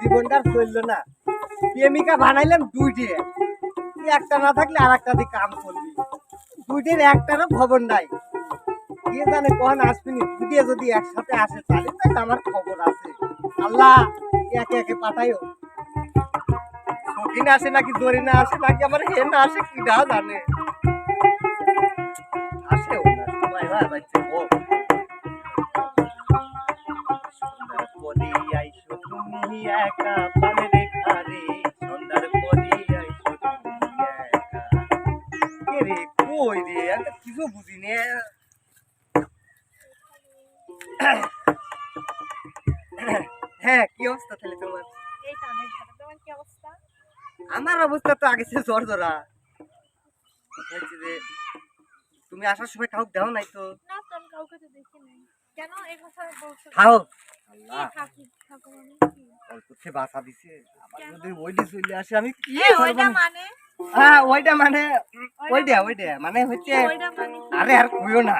জীবনটা চলল না। প্রেমিকা বানাইলাম দুইটে একটা না থাকলে আর একটা দিয়ে কাম করবি। দুইটির একটারও খবর নাই। কে জানে কখন আসবিনি দুটিয়ে যদি একসাথে আসে, তাহলে তাই আমার খবর আছে। আল্লাহ, একে একে পাঠাইও। সকিন আসে নাকি দরিনা আসে নাকি আমার হেন আসে কি না জানে। আসে না সময় হয় বাচ্চা তুমি একা পালে রেখা সন্ধ্যার পরে একা। রে কই রে আমি কিছু বুঝি নে। হ্যাঁ কি অবস্থা তাহলে তোমার? আমার অবস্থা তো আগে জ্বর যে তুমি আসার সময় কাউকে দেও নাই তো? না তো আমি কাউকে তো কেন? এই কথা বলছো খাও অল্প সে বাসা দিছে। আবার যদি ওইটি চলে আসে আমি কি ওইটা মানে? হ্যাঁ ওইটা মানে ওইটা ওইটা মানে হচ্ছে মানে? আরে আর কইও না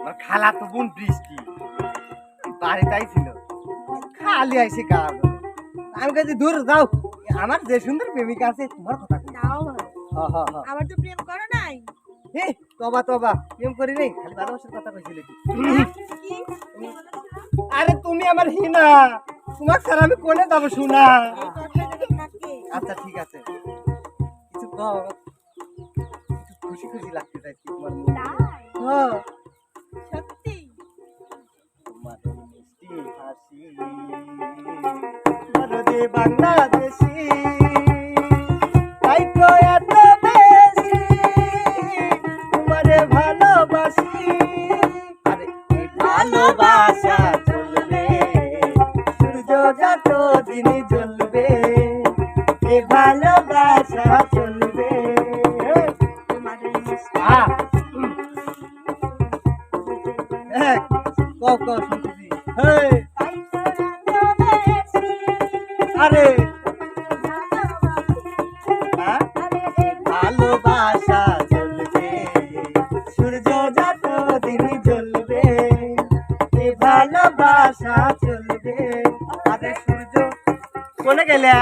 আমার খালা তো বোন বৃষ্টি। ছিল। খালি আইসি গা। আমি কাছে দূর যাও আমার যে সুন্দর প্রেমিকা আছে তোমার কথা হ হ হ। আবার তো প্রেম করো নাই? এ তবা তবা প্রেম করি নেই খালি ভালোবাসার কথা কইছিলে কি? কি? আরে তুমি আমার হিনা। তোমার ছাড়া আমি কোনে যাব শোনা? আচ্ছা ঠিক আছে। কিছু কও। খুশি খুশি লাগতে চাইছি তোমার মুখ হ্যাঁ। সত্যি? তোমার মিষ্টি হাসি ভারতে বাংলাদেশি তাই তো সূর্য যত দিন জ্বলবে এ ভালোবাসা চলবে। হ্যাঁ কও কোনে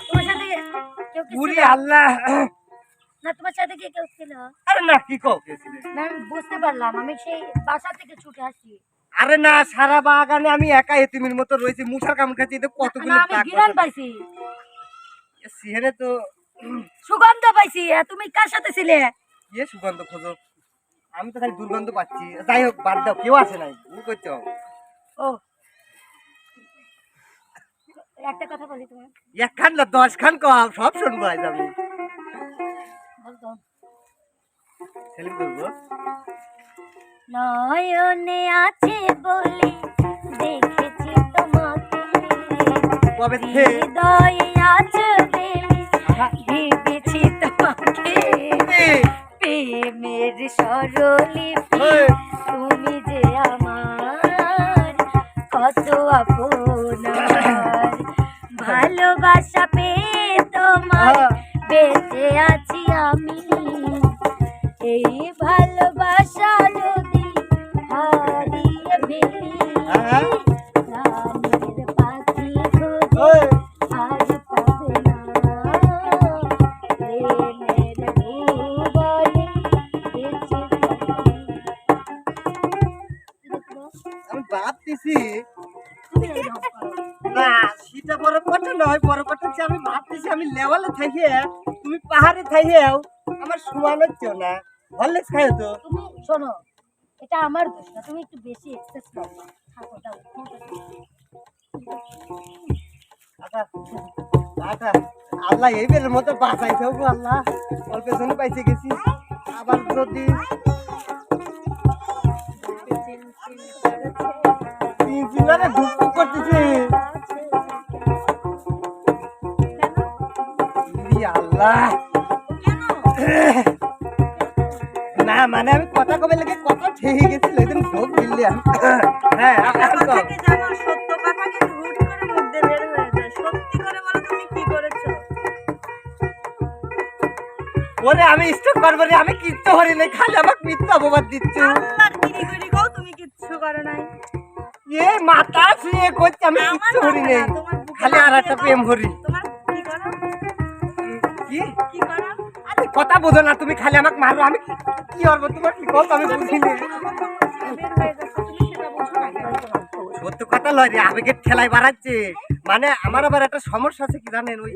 তোমার সাথে কেউ কি পুরি আল্লাহ। না তোমার সাথে কি কেউ ছিল? আরে না কি কও? কে না আমি বুঝতে পারলাম আমি সেই বাসা থেকে ছুটে আসি আরে না সারা বাগানে আমি একা এতিমের মতো রয়েছি কামড় খাচ্ছি এতে কতগুলো আমি গিরান পাইছি। তো সুগন্ধ পাইছি তুমি কার সাথে ছিলে? ইয়ে সুগন্ধ খোঁজো। আমি তো খালি দুর্গন্ধ পাচ্ছি। যাই হোক বাদ দাও কেউ আসে নাই ভুল করছ ও একটা কথা বলি তোমার একখান না দশ খান কম সব শুনব আজ আমি। সেলিম করব নয়নে আছে বলে দেখেছি তোমাকে। কবে হৃদয়ে আছে ভেবেছি তোমাকে। প্রেমের সরলিপি ভালোবাসা পেয়ে তোমার আহা, বেঁচে আছি আমি। এই ভালোবাসা যদি হারিয়ে ফেলি আহা, প্রাণের পাখি আর পাবে না। প্রেমের ভুবনে বেঁচে থাকি। দেখল? আমি ভাবতেছি সেটা বড় কথা নয় বড় হচ্ছে আমি ভাবতেছি আমি লেভেলে থাকি তুমি পাহাড়ে থাইও আমার সমান হচ্ছে না। ভালো খাই তো। তুমি শোনো এটা আমার দোষ না তুমি একটু বেশি এক্সেস করো থাকো আচ্ছা আচ্ছা আল্লাহ এই বেলের মতো বাঁচাইছে গো আল্লাহ। অল্প জন্য পাইছে গেছি। আবার যদি ইঞ্জিনারে ঢুকু করতেছে আল্লাহ না মানে আমি কথা কবে লেগে কথা ঠিক গেছিল একদম ঢোক দিল্লি হ্যাঁ এখন কও। কি জানো? সত্য কথা কিন্তু হুট করে মধ্যে বের যায়? সত্যি করে বলো তুমি কি করেছ? ওরে আমি স্টক করব রে আমি কিচ্ছু হরি নাই খালি আমার মিথ্যা অপবাদ দিচ্ছ। তুমি কিচ্ছু করো নাই। এ মাথা শুয়ে করছে আমি কিচ্ছু করি নেই। খালি আর একটা প্রেম দাও। কথা বোঝো না, তুমি খালি আমাকে মারো, আমি কি- কি করব তোমার কি কথা আমি বুঝি না বের যাচ্ছে তুমি সেটা বুঝো না কেন? সত্য কথা লয় রে আবেগের ঠেলায় বাড়াচ্ছে মানে আমার আবার একটা সমস্যা আছে কি জানেন, ওই।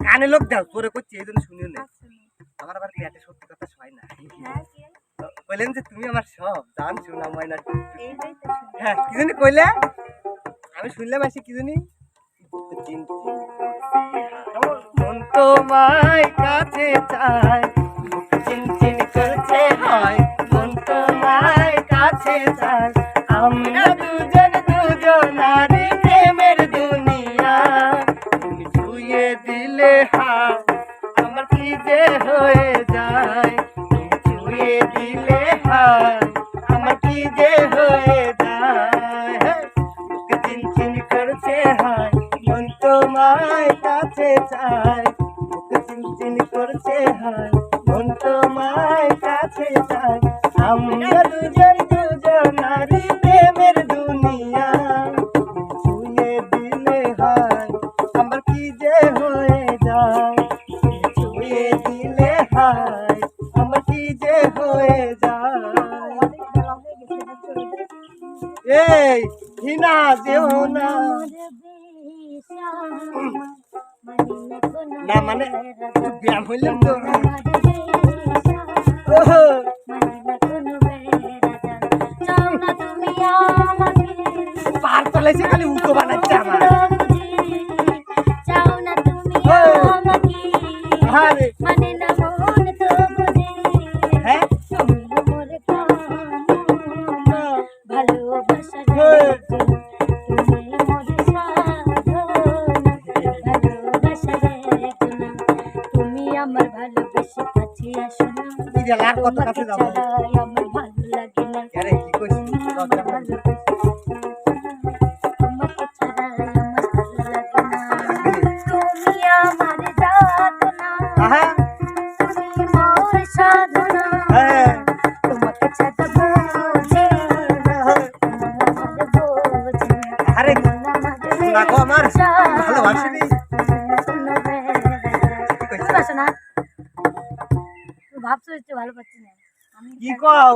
কানে লোক দাও তোরে করছে, এই জন্য শুনিও না। আমার আবার পেটে সত্যি কথা শোয় না বললেন যে তুমি আমার সব, জান শোনা ময়না হ্যাঁ কি জানি কইলে আমি শুনলাম আসি কি জানি তোমায় কাছে চায় চিনচিন করছে হয়, মন তোমায় কাছে চায় আমরা দুজন দুজনারি প্রেমের দুনিয়া। তুমি ছুঁয়ে দিলে হাত আমার কি যে হয়ে যায়? তুমি ছুঁয়ে দিলে হাত হিনা যেও না না মানে ব্যায়াম হইলাম তো পার তলাইছে খালি উল্টো বানাচ্ছে আমার আমার ভালোবেসে কাছে আসো না? তোমাকে আমার ভালো লাগে না। তোমাকে ছাড়া আমার ভালো লাগে না। তুমি আমার যাতনা আহা। তুমি মোর সাধনা। তোমাকে ছাড়া বোঝে। আরে শোনা গো আমার। ভালোবাসিনি। ভালোবাসো ভাবছ ভালো পাচ্ছি না। কি কও?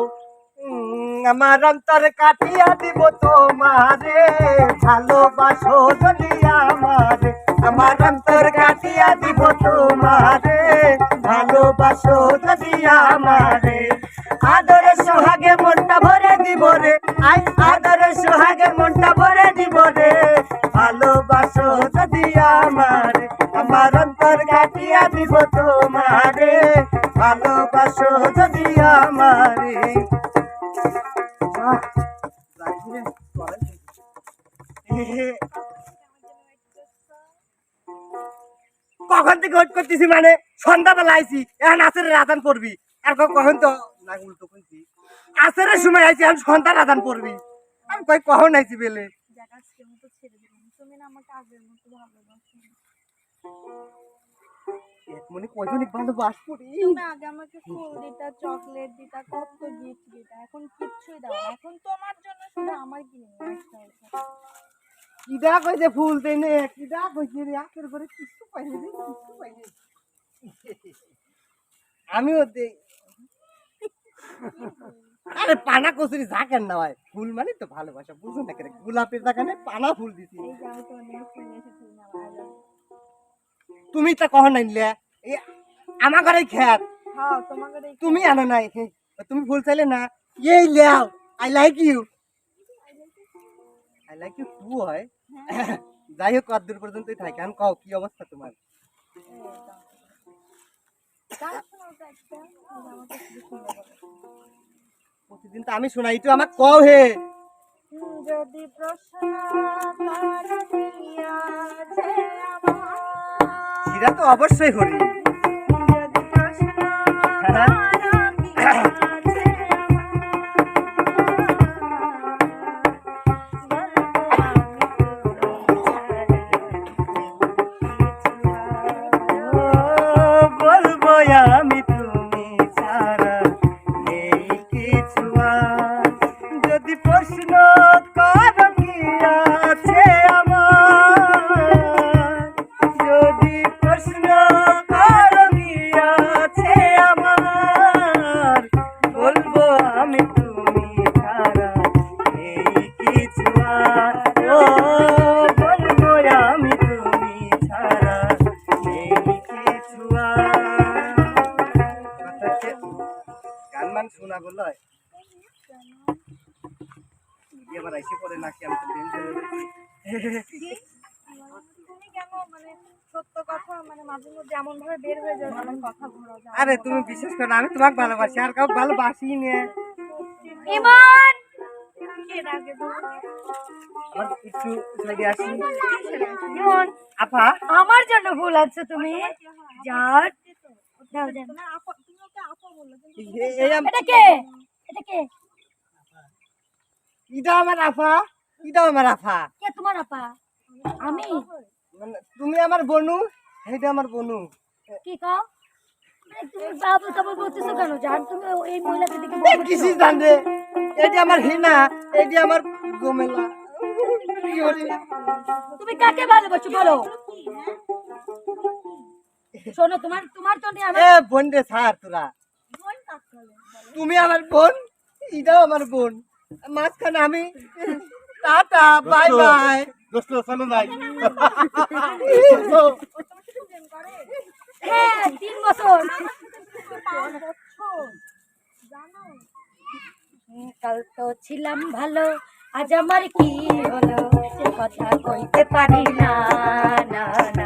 আমার অন্তর কাটিয়া দিব তোমারে ভালোবাসো যদি আমারে। আমার অন্তর কাটিয়া দিব তোমারে ভালোবাসো যদি আমারে। আদরে সোহাগে মনটা ভরে দিব রে। আদরে সোহাগে মনটা ভরে দিব রে। ভালোবাসো যদি আমারে, আমার অন্তর কাটিয়া দিব তোমারে। ভালোবাসো যদি আমারে? কখন থেকে ওয়েট করতেছি মানে? সন্ধ্যাবেলা আইছি, এখন আসরের আদান করবি আর কখন তো না, উল্টো কইছি। আসরের সময় আইছি এখন সন্ধ্যার আদান করবি। আমি কই কখন আইছি বেলে? তুমি আগে আমাকে ফুল দিতা চকলেট দিতা কত গিফট দিতা এখন কিচ্ছুই দাও এখন তোমার জন্য শুধু আমার কিনে নিয়ে আসতে হয়েছে কিডা কইছে ফুল দেনে? কিডা কইছে রে? আকের করে কিছু পাইনি রে কিছু পাইনি আমিও দে আরে পানা কচুরি যা কেন না হয়? ফুল মানে তো ভালোবাসা বুঝো না কেন? গোলাপের দোকানে পানা ফুল দিছি। না তুমি তা কখন নাইলে এই আমার ঘরে হ্যাঁ দেখি তুমি আনো নাই। তুমি ফুল চাইলে না। এই লেও I like you I like you too হয়। যাই হোক কত দূর পর্যন্তই থাকে। আমি কও কি অবস্থা তোমার? প্রতিদিন তো আমি শোনাই তো আমাকে কও হে যদি প্রশ্ন আমার তো অবশ্যই হ্যাঁ। করো দিয়া যে ও, বলব আরে তুমি বিশেষ করে আমি তোমাকে ভালোবাসি আর কাউকে ভালোবাসি নিয়ে ইমন একটু আসি। আপা? আমার জন্য ভুল আছে তুমি? যার এটা কে? এটা কে? আমার আমার আফা কে তোমার আপা? আমি? মানে তুমি আমার বনু এটা আমার বনু। কি কও? আমার হিনা এটি আমার গোমেলা। তুমি কাকে ভালোবাসো বলো? শোনো তোমার তোমার এ বোন রে ছাড় তোরা? তুমি আমার বোন এটাও আমার বোন। মাঝখানে আমি টাটা বাই বাই। দোস্ত চলো যাই। প্রেম করে? হ্যাঁ বছর। হুম, কাল তো ছিলাম ভালো। আজ আমার কি হলো? সে কথা কইতে পারি না না।